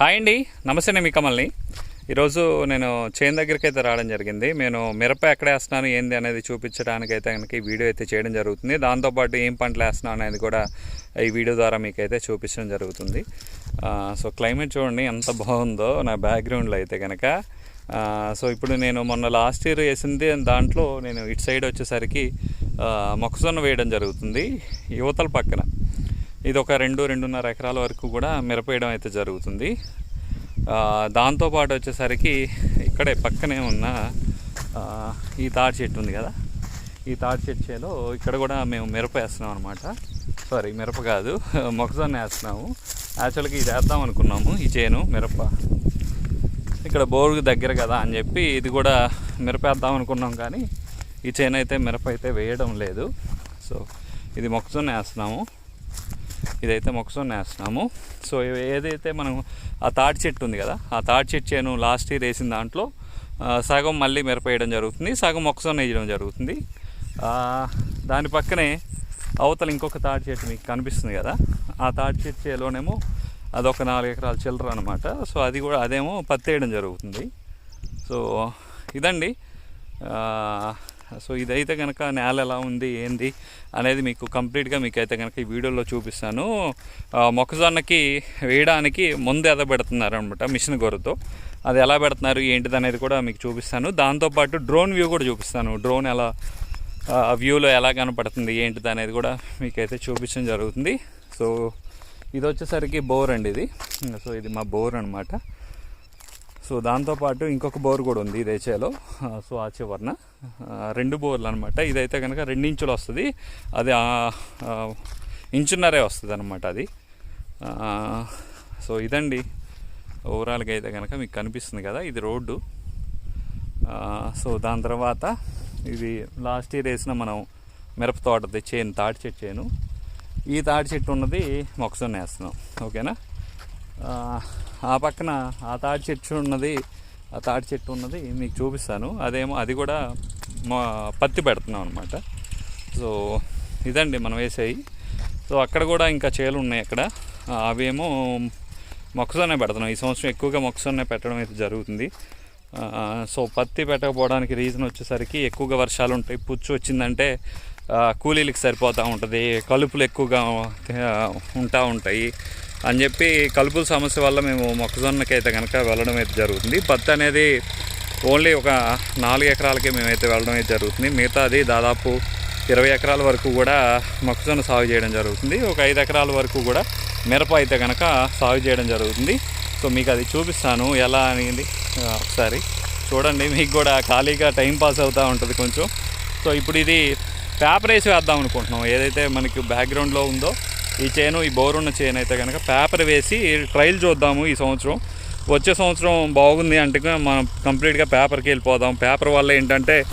Hi అండి. నమస్తే నేను మీ కమల్ని. ఈరోజు నేను చేను దగ్గరికి అయితే రావడం జరిగింది. నేను మిరప ఎక్కడ వేస్తున్నాను ఏంది అనేది చూపించడానికి అయితే కనుక ఈ వీడియో అయితే చేయడం జరుగుతుంది. దాంతోపాటు ఏం పంటలు వేస్తున్నాను అనేది కూడా ఈ వీడియో ద్వారా మీకు అయితే చూపించడం జరుగుతుంది. సో క్లైమేట్ చూడండి ఎంత బాగుందో నా బ్యాక్గ్రౌండ్లో అయితే కనుక. సో ఇప్పుడు నేను మొన్న లాస్ట్ ఇయర్ వేసింది దాంట్లో నేను ఇటు సైడ్ వచ్చేసరికి మొక్కజొన్న వేయడం జరుగుతుంది. యువతల పక్కన. ఇది ఒక రెండు రెండున్నర ఎకరాల వరకు కూడా మిరప వేయడం అయితే జరుగుతుంది. దాంతోపాటు వచ్చేసరికి ఇక్కడే పక్కనే ఉన్న ఈ తాడి చెట్టు ఉంది కదా? ఈ తాడి చెట్టు చేలో ఇక్కడ కూడా మేము మిరప వేస్తున్నాం అనమాట సారీ మిరప కాదు మొక్కజొన్న వేస్తున్నాము. యాక్చువల్గా ఇది వేద్దాం అనుకున్నాము ఈ చేను మిరప. ఇక్కడ బోరుకు దగ్గర కదా అని చెప్పి ఇది కూడా మిరప వేద్దాం అనుకున్నాం కానీ ఈ చేను అయితే మిరప అయితే వేయడం లేదు. సో ఇది మొక్కజొన్న వేస్తున్నాము. ఇదైతే మొక్కజొన్న వేస్తున్నాము సో ఏదైతే మనం ఆ తాటి చెట్టు ఉంది కదా ఆ తాటి చెట్టు చేను లాస్ట్ ఇయర్ వేసిన దాంట్లో సగం మళ్ళీ మిరప వేయడం జరుగుతుంది సగం మొక్కజొన్న వేయడం జరుగుతుంది. దాని పక్కనే అవతల ఇంకొక తాటి చెట్టు మీకు కనిపిస్తుంది కదా ఆ తాటి చెట్టు చేలోనేమో అదొక నాలుగు ఎకరాల చిల్లర అనమాట సో అది కూడా అదేమో పత్తి వేయడం జరుగుతుంది. సో ఇదండి. సో ఇదైతే కనుక నేల ఎలా ఉంది ఏంది అనేది మీకు కంప్లీట్గా మీకు అయితే కనుక ఈ వీడియోలో చూపిస్తాను. మొక్కజొన్నకి వేయడానికి ముందు ఎదబెడుతున్నారు అనమాట మిషన్ గొర్రతో అది ఎలా పెడుతున్నారు ఏంటిది అనేది కూడా మీకు చూపిస్తాను. దాంతోపాటు డ్రోన్ వ్యూ కూడా చూపిస్తాను. డ్రోన్ ఎలా ఆ వ్యూలో ఎలా కనపడుతుంది ఏంటిది అనేది కూడా మీకైతే చూపించడం జరుగుతుంది. సో ఇది వచ్చేసరికి బోర్ అండి ఇది. సో ఇది మా బోర్ అనమాట సో దాంతోపాటు ఇంకొక బోర్ కూడా ఉంది ఇదే చేలో సో ఆ చివరన. రెండు బోర్లు అనమాట ఇదైతే కనుక రెండించులు వస్తుంది. అది ఇంచున్నరే వస్తుంది అనమాట అది. సో ఇదండి. ఓవరాల్గా అయితే కనుక మీకు కనిపిస్తుంది కదా ఇది రోడ్డు. సో దాని తర్వాత ఇది లాస్ట్ ఇయర్ వేసిన మనం మిరప తోటది చేను తాటి చెట్టు చేను. ఈ తాటి చెట్టు ఉన్నది మొక్కజొన్న వేస్తున్నాం. ఓకేనా? ఆ, పక్కన ఆ తాటి చెట్టు ఉన్నది ఆ తాటి చెట్టు ఉన్నది మీకు చూపిస్తాను. అదేమో అది కూడా మా పత్తి పెడుతున్నాం అనమాట సో ఇదండి మనం వేసేవి సో అక్కడ కూడా ఇంకా చేలు ఉన్నాయి అక్కడ. అవేమో మొక్కజొన్న పెడుతున్నాం. ఈ సంవత్సరం ఎక్కువగా మొక్కజొన్న పెట్టడం అయితే జరుగుతుంది. సో పత్తి పెట్టకపోవడానికి రీజన్ వచ్చేసరికి ఎక్కువగా వర్షాలు ఉంటాయి. పుచ్చు వచ్చిందంటే కూలీలకు కూలీలకి సరిపోతూ ఉంటుంది. కలుపులు ఎక్కువగా ఉంటా ఉంటాయి. అని చెప్పి కలుపుల సమస్య వల్ల మేము మొక్కజొన్నకి అయితే కనుక వెళ్ళడం అయితే జరుగుతుంది. పత్తి అనేది ఓన్లీ ఒక నాలుగు ఎకరాలకే మేమైతే వెళ్ళడం అయితే జరుగుతుంది. మిగతా అది దాదాపు ఇరవై ఎకరాల వరకు కూడా మొక్కజొన్న సాగు చేయడం జరుగుతుంది. ఒక ఐదు ఎకరాల వరకు కూడా మిరప అయితే కనుక సాగు చేయడం జరుగుతుంది. సో మీకు అది చూపిస్తాను. ఎలా అనేది ఒకసారి చూడండి. మీకు కూడా ఖాళీగా టైం పాస్ అవుతూ ఉంటుంది కొంచెం. సో ఇప్పుడు ఇది పేపర్ వేసి వేద్దాం అనుకుంటున్నాం. ఏదైతే మనకి బ్యాక్గ్రౌండ్లో ఉందో ఈ చేను ఈ బోర్ ఉన్న చేను అయితే కనుక పేపర్ వేసి ట్రయల్ చూద్దాము ఈ సంవత్సరం. వచ్చే సంవత్సరం బాగుంది అంటే మనం కంప్లీట్గా పేపర్కి వెళ్ళిపోదాం. పేపర్ వల్ల ఏంటంటే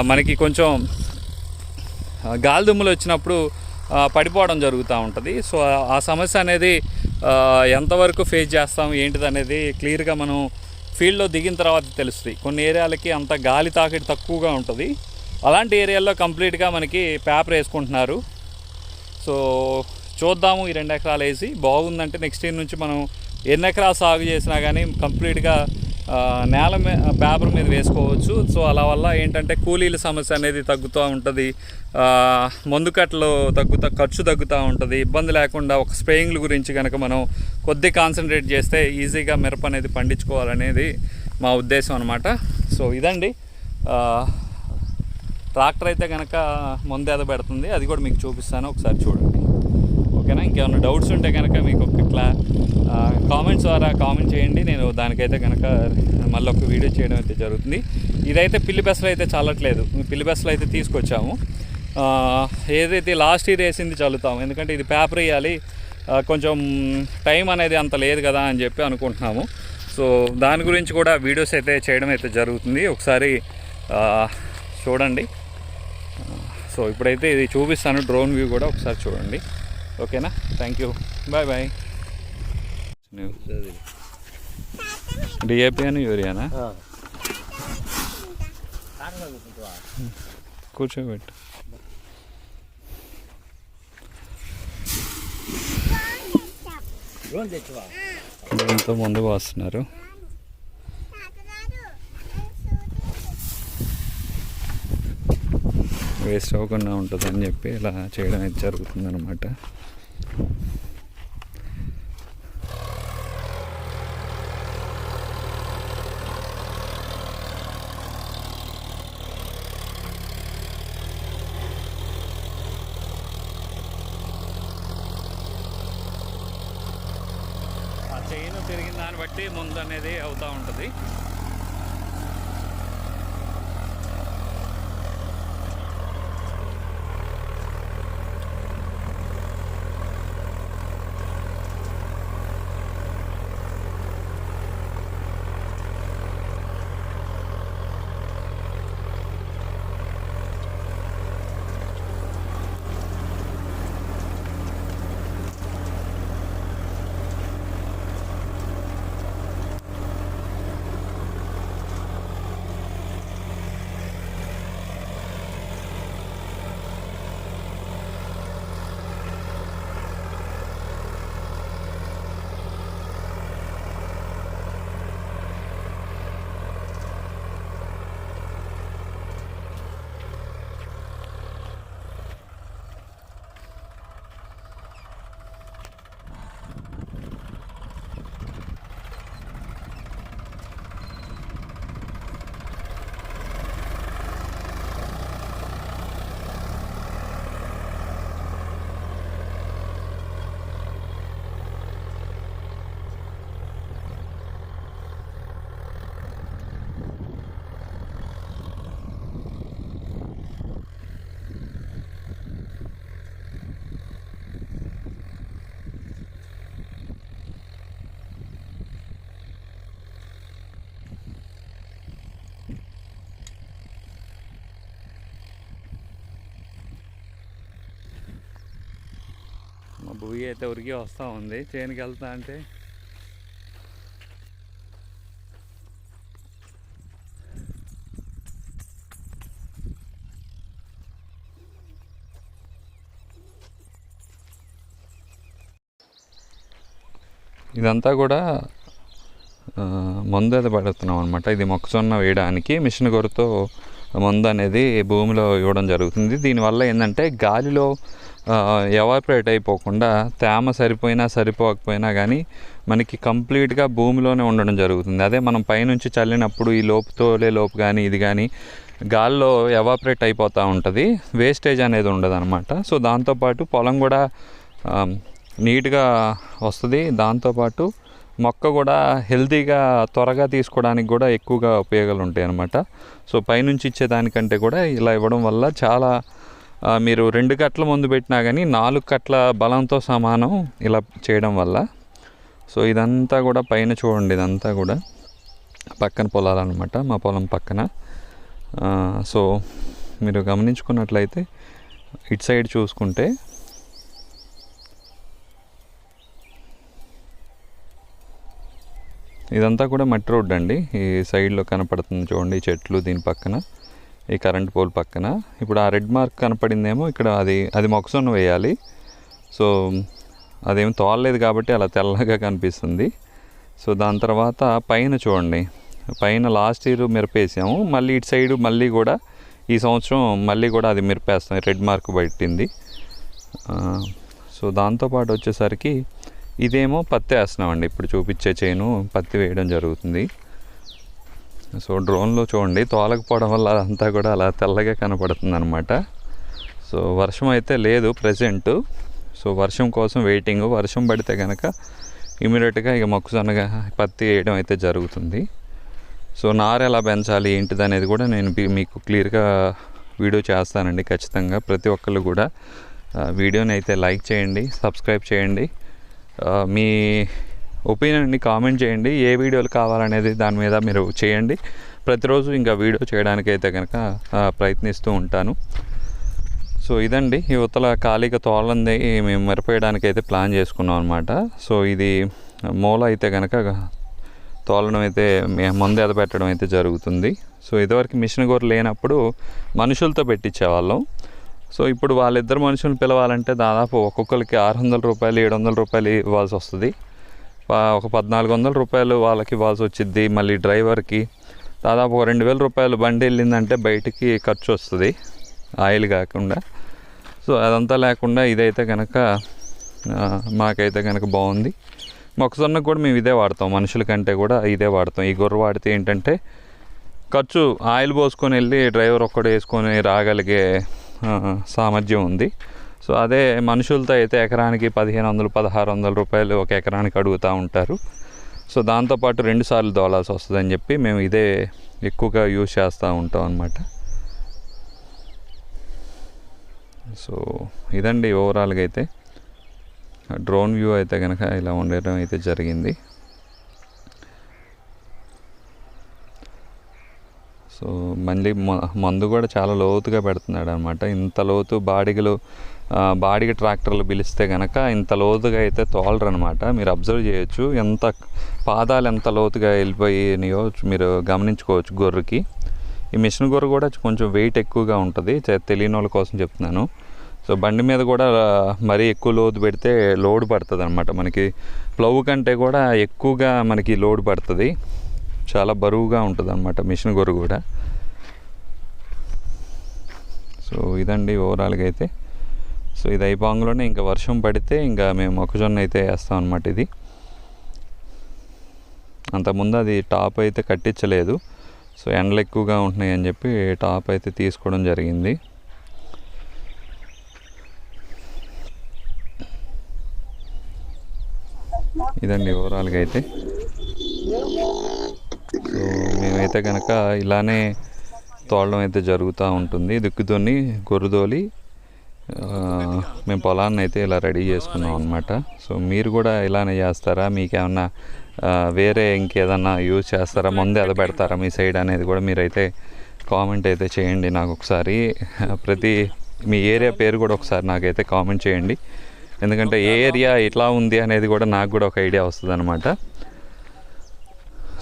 మనకి కొంచెం గాలిదుమ్ములు గాలి దుమ్ములు వచ్చినప్పుడు పడిపోవడం జరుగుతూ ఉంటుంది. సో ఆ- సమస్య అనేది ఎంతవరకు ఫేస్ చేస్తాం ఏంటిది అనేది క్లియర్గా మనం ఫీల్డ్లో దిగిన తర్వాత తెలుస్తుంది. కొన్ని ఏరియాలకి అంత గాలి తాకిడి తక్కువగా ఉంటుంది. అలాంటి ఏరియాల్లో కంప్లీట్గా మనకి పేపర్ వేసుకుంటున్నారు. సో చూద్దాము ఈ రెండు ఎకరాలు వేసి. బాగుందంటే నెక్స్ట్ ఇయర్ నుంచి మనం ఎన్ని ఎకరాలు సాగు చేసినా కానీ కంప్లీట్గా నేల పేపర్ మీద వేసుకోవచ్చు. సో అలా వల్ల ఏంటంటే కూలీల సమస్య అనేది తగ్గుతూ ఉంటుంది. మందు కట్టలు తగ్గుతా ఖర్చు తగ్గుతూ ఉంటుంది. ఇబ్బంది లేకుండా ఒక స్ప్రేయింగ్ల గురించి కనుక మనం కొద్ది కాన్సన్ట్రేట్ చేస్తే ఈజీగా మిరప అనేది పండించుకోవాలనేది మా ఉద్దేశం అనమాట సో ఇదండి. ట్రాక్టర్ అయితే కనుక ముందు ఎద పెడుతుంది. అది కూడా మీకు చూపిస్తాను. ఒకసారి చూడండి. ఓకేనా ఇంకేమైనా డౌట్స్ ఉంటే కనుక మీకు ఒక క్లా కామెంట్స్ ద్వారా కామెంట్ చేయండి. నేను దానికైతే కనుక మళ్ళీ ఒక వీడియో చేయడం అయితే జరుగుతుంది. ఇదైతే పిల్లి బెస్సలు అయితే చల్లట్లేదు. పిల్లి బెస్సలు అయితే తీసుకొచ్చాము. ఏదైతే లాస్ట్ ఇయర్ వేసింది చల్లుతాము. ఎందుకంటే ఇది పేపర్ వేయాలి. కొంచెం టైం అనేది అంత లేదు కదా అని చెప్పి అనుకుంటున్నాము. సో దాని గురించి కూడా వీడియోస్ అయితే చేయడం అయితే జరుగుతుంది. ఒకసారి చూడండి. సో ఇప్పుడైతే ఇది చూపిస్తాను. డ్రోన్ వ్యూ కూడా ఒకసారి చూడండి. ఓకేనా? Thank you bye bye DAP అని యూరియానా? కూర్చోబెట్టు. దీంతో ముందుకు వస్తున్నారు వేస్ట్ అవ్వకుండా ఉంటుందని చెప్పి ఇలా చేయడం అయితే జరుగుతుంది అనమాట చైన్ తిరిగిన దాన్ని బట్టి ముందు అనేది అవుతూ ఉంటుంది. భూమి అయితే ఉరిగి వస్తూ ఉంది. చేనుకి వెళ్తా అంటే. ఇదంతా కూడా మందు అది పడుతున్నాం అనమాట ఇది మొక్కజొన్న వేయడానికి మిషన్ గొర్రెతో మందు అనేది భూమిలో ఇవ్వడం జరుగుతుంది. దీనివల్ల ఏంటంటే గాలిలో ఎవాపరేట్ అయిపోకుండా తేమ సరిపోయినా సరిపోకపోయినా కానీ మనకి కంప్లీట్గా భూమిలోనే ఉండడం జరుగుతుంది. అదే మనం పైనుంచి చల్లినప్పుడు ఈ లోపుతోలే లోపు కానీ ఇది కానీ గాల్లో ఎవాపరేట్ అయిపోతూ ఉంటుంది. వేస్టేజ్ అనేది ఉండదు అనమాట సో దాంతోపాటు పొలం కూడా నీట్గా వస్తుంది. దాంతోపాటు మొక్క కూడా హెల్తీగా త్వరగా తీసుకోవడానికి కూడా ఎక్కువగా ఉపయోగాలు ఉంటాయి అన్నమాట సో పైనుంచి ఇచ్చేదానికంటే కూడా ఇలా ఇవ్వడం వల్ల చాలా మీరు రెండు కట్ల ముందు పెట్టినా కానీ నాలుగు కట్ల బలంతో సమానం ఇలా చేయడం వల్ల. సో ఇదంతా కూడా పైన చూడండి ఇదంతా కూడా పక్కన పొలాలన్నమాట మా పొలం పక్కన. సో మీరు గమనించుకున్నట్లయితే ఇటు సైడ్ చూసుకుంటే ఇదంతా కూడా మట్టి రోడ్ అండి. ఈ సైడ్లో కనపడుతుంది చూడండి ఈ చెట్లు దీని పక్కన. ఈ కరెంట్ పోల్ పక్కన. ఇప్పుడు ఆ రెడ్ మార్క్ కనపడిందేమో ఇక్కడ అది అది మొక్కసొన్న వేయాలి. సో అదేమి తోలలేదు కాబట్టి అలా తెల్లగా కనిపిస్తుంది. సో దాని తర్వాత పైన చూడండి. పైన లాస్ట్ ఇయర్ మిరపేసాము. మళ్ళీ ఇటు సైడ్ మళ్ళీ కూడా ఈ సంవత్సరం మళ్ళీ కూడా అది మిరపేస్తాం. రెడ్ మార్క్ పట్టింది. సో దాంతోపాటు వచ్చేసరికి ఇదేమో పత్తి వేస్తున్నామండి. ఇప్పుడు చూపించే చేను పత్తి వేయడం జరుగుతుంది. సో డ్రోన్లో చూడండి తోలకపోవడం వల్ల అదంతా కూడా అలా తెల్లగా కనపడుతుంది అనమాట సో వర్షం అయితే లేదు ప్రజెంట్ సో వర్షం కోసం వెయిటింగ్ వర్షం పడితే కనుక ఇమీడియట్గా ఇక మొక్కజొన్నగా పత్తి వేయడం అయితే జరుగుతుంది. సో నారు ఎలా పెంచాలి ఏంటిది అనేది కూడా నేను మీకు క్లియర్గా వీడియో చేస్తానండి ఖచ్చితంగా. ప్రతి ఒక్కళ్ళు కూడా వీడియోని అయితే లైక్ చేయండి సబ్స్క్రైబ్ చేయండి. మీ ఒపీనియన్ని కామెంట్ చేయండి. ఏ వీడియోలు కావాలనేది దాని మీద మీరు చేయండి. ప్రతిరోజు ఇంకా వీడియో చేయడానికి అయితే కనుక ప్రయత్నిస్తూ ఉంటాను. సో ఇదండి. యువతల ఖాళీగా తోలంది మేము మిరపేయడానికి అయితే ప్లాన్ చేసుకున్నాం అనమాట సో ఇది మూల అయితే కనుక తోలడం అయితే మే- మందు ఎదపెట్టడం అయితే జరుగుతుంది. సో ఇదివరకు మిషన్ గోరు లేనప్పుడు మనుషులతో పెట్టించేవాళ్ళం. సో ఇప్పుడు వాళ్ళిద్దరు మనుషులు పిలవాలంటే దాదాపు ఒక్కొక్కరికి ఆరు వందల రూపాయలు ఏడు వందల రూపాయలు ఇవ్వాల్సి వస్తుంది. ఒక పద్నాలుగు వందల రూపాయలు వాళ్ళకి ఇవ్వాల్సి వచ్చింది మళ్ళీ డ్రైవర్కి దాదాపు ఒక రెండు వేల రూపాయలు బండి వెళ్ళిందంటే బయటికి ఖర్చు వస్తుంది. ఆయిల్ కాకుండా. సో అదంతా లేకుండా ఇదైతే కనుక మాకైతే కనుక బాగుంది. మొక్కజొన్నకు కూడా మేము ఇదే వాడతాం. మనుషుల కంటే కూడా ఇదే వాడతాం. ఈ గొర్రె వాడితే ఏంటంటే ఖర్చు ఆయిల్ పోసుకొని వెళ్ళి డ్రైవర్ ఒక్కడు వేసుకొని రాగలిగే సామర్థ్యం ఉంది. సో అదే మనుషులతో అయితే ఎకరానికి పదిహేను వందలు పదహారు వందల రూపాయలు ఒక ఎకరానికి అడుగుతూ ఉంటారు. సో దాంతోపాటు రెండు సార్లు దోలాల్సి వస్తుందని చెప్పి మేము ఇదే ఎక్కువగా యూజ్ చేస్తూ ఉంటాం అనమాట సో ఇదండి ఓవరాల్గా అయితే. డ్రోన్ వ్యూ అయితే కనుక ఇలా ఉండడం అయితే జరిగింది. సో మళ్ళీ మ- మందు కూడా చాలా లోతుగా పెడుతున్నాడు అనమాట ఇంత లోతు బాడిగలు బాడీకి బాడిగ ట్రాక్టర్లు పిలిస్తే కనుక ఇంత లోతుగా అయితే తోలరు అనమాట మీరు అబ్జర్వ్ చేయొచ్చు ఎంత పాదాలు ఎంత లోతుగా వెళ్ళిపోయినాయో మీరు గమనించుకోవచ్చు గొర్రెకి. ఈ మిషన్ గొర్రె కూడా కొంచెం వెయిట్ ఎక్కువగా ఉంటుంది. తెలియని వాళ్ళ కోసం చెప్తున్నాను. సో బండి మీద కూడా మరీ ఎక్కువ లోతు పెడితే లోడ్ పడుతుంది అనమాట మనకి. ప్లవ్ కంటే కూడా ఎక్కువగా మనకి లోడ్ పడుతుంది. చాలా బరువుగా ఉంటుంది అనమాట మిషన్ గొర్రె కూడా. సో ఇదండి ఓవరాల్గా అయితే. సో ఇది అయిపోగానే ఇంకా వర్షం పడితే ఇంకా మేము మొక్కజొన్న అయితే వేస్తాం అనమాట ఇది. అంతకుముందు అది టాప్ అయితే కట్టించలేదు. సో ఎండలు ఎక్కువగా ఉంటున్నాయి అని చెప్పి టాప్ అయితే తీసుకోవడం జరిగింది. ఇదండి ఓవరాల్గా అయితే. సో మేమైతే కనుక ఇలానే తోలడం అయితే జరుగుతూ ఉంటుంది. దుక్కుతోని గొర్రుదోలి మేము పొలాన్ని అయితే ఇలా రెడీ చేసుకున్నాం అనమాట సో మీరు కూడా ఇలానే చేస్తారా? మీకేమన్నా వేరే ఇంకేదన్నా యూజ్ చేస్తారా? ముందే అది పెడతారా? మీ సైడ్ అనేది కూడా మీరైతే కామెంట్ అయితే చేయండి నాకు ఒకసారి. ప్రతి మీ ఏరియా పేరు కూడా ఒకసారి నాకైతే కామెంట్ చేయండి. ఎందుకంటే ఏ ఏరియా ఎట్లా ఉంది అనేది కూడా నాకు కూడా ఒక ఐడియా వస్తుంది అనమాట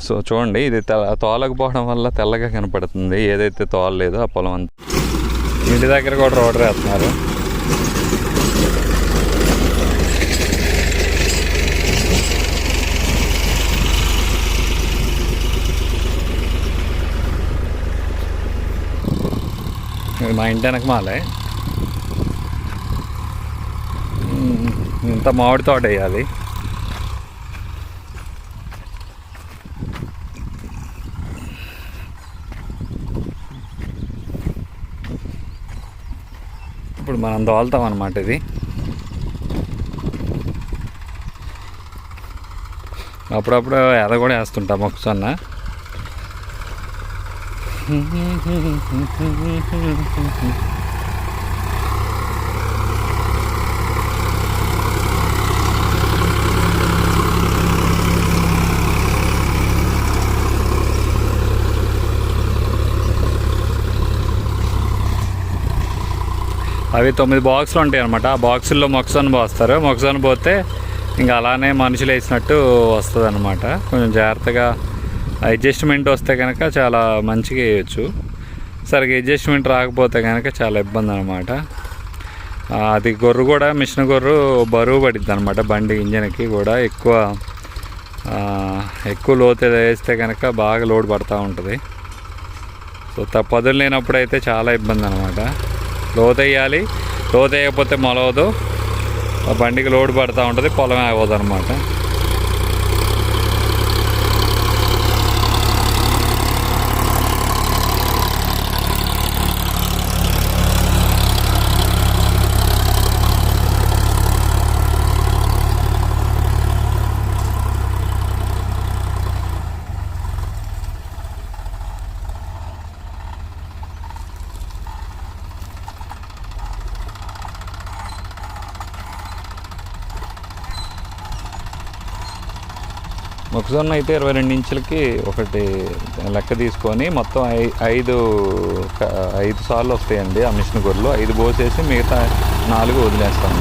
సో చూడండి ఇది తోలకపోవడం వల్ల తెల్లగా కనపడుతుంది. ఏదైతే తోలలేదో ఆ పొలం అంతా. ఇంటి దగ్గర కూడా రోడ్ వేస్తున్నారు. మా ఇంటి వెనక మాలే. ఇంత మామిడి తోట వేయాలి. ఇప్పుడు మనం తోలుతాం అనమాట ఇది. అప్పుడప్పుడు ఎద కూడా వేస్తుంటాం మొక్కజొన్న అవి తొమ్మిది బాక్సులు ఉంటాయి అనమాట ఆ బాక్సుల్లో మొక్కజొన్న పోస్తారు. మొక్కజొన్న పోతే ఇంకా అలానే మనుషులు వేసినట్టు వస్తుంది అనమాట కొంచెం జాగ్రత్తగా అడ్జస్ట్మెంట్ వస్తే కనుక చాలా మంచిగా వేయచ్చు. సరిగ్గా అడ్జస్ట్మెంట్ రాకపోతే కనుక చాలా ఇబ్బంది అనమాట అది గొర్రు కూడా మిషన్ గొర్రు బరువు పడిద్ది అనమాట బండి ఇంజన్కి కూడా. ఎక్కువ ఎక్కువ లోతు వేస్తే కనుక బాగా లోడ్ పడుతూ ఉంటుంది. సో త- పదులు లేనప్పుడు అయితే చాలా ఇబ్బంది అనమాట లోతు వేయాలి మొలవదు. ఆ బండికి లోడ్ పడుతూ ఉంటుంది పొలం అవ్వదు అనమాట మొక్కజొన్న అయితే ఇరవై రెండు ఇంచులకి ఒకటి లెక్క తీసుకొని మొత్తం ఐ ఐదు ఐదు సార్లు వస్తాయండి ఆ మిషన్ గొర్రెలు. ఐదు పోసేసి మిగతా నాలుగు వదిలేస్తాను